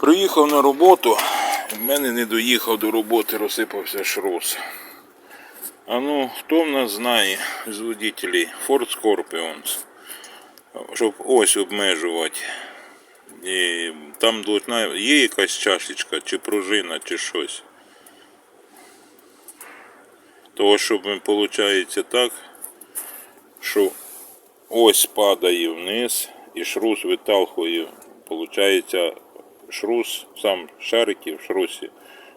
Приїхав на роботу, в мене не доїхав до роботи, розсипався шрус. А ну, хто в нас знає з водителів Ford Scorpions, щоб ось обмежувати. І там должна, є якась чашечка, чи пружина, чи щось. Того, щоб виходить так, що ось падає вниз і шрус виталкує. Получається, шрус, сам шарики в шрусі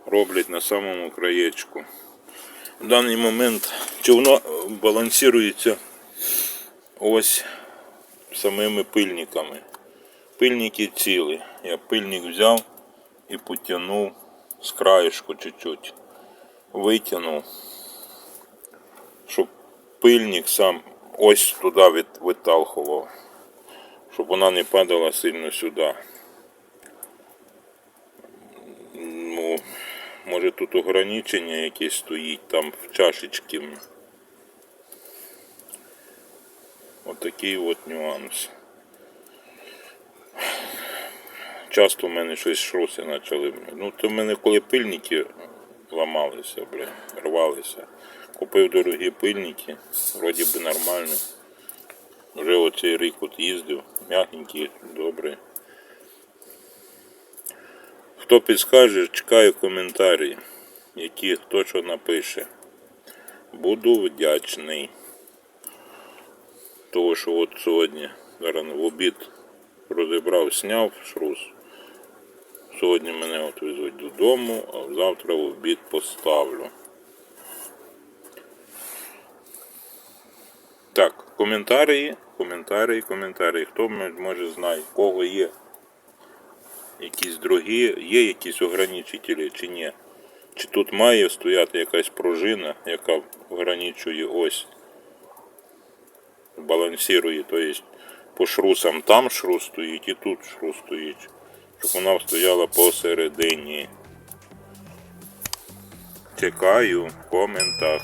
роблять на самому краєчку. В даний момент човно балансується ось самими пильниками. Пильники цілі. Я пильник взяв і потягнув з краєшку чуть-чуть. Витягнув, щоб пильник сам ось туди виталкував, щоб вона не падала сильно сюди. Ну, може тут ограничення якесь стоїть там в чашечці. Отакий от нюанс. Часто в мене щось шруси почали. Ну, то в мене коли пильники ламалися, бля, рвалися. Купив дорогі пильники, вроді би нормально. Вже оцей рік от їздив, м'якенький, добрий. Хто підскаже, чекаю коментарі, які хто що напише. Буду вдячний. Того, що от сьогодні зараз в обід розібрав, сняв шрус. Сьогодні мене от везуть додому, а завтра в обід поставлю. Так, коментарі, коментарі, коментарі. Хто може знає, кого є якісь другі, є якісь ограничителі чи ні. Чи тут має стояти якась пружина, яка ограничує ось, балансирує, тобто по шрусам там шрус стоїть і тут шрус стоїть, щоб вона стояла посередині. Чекаю в коментах.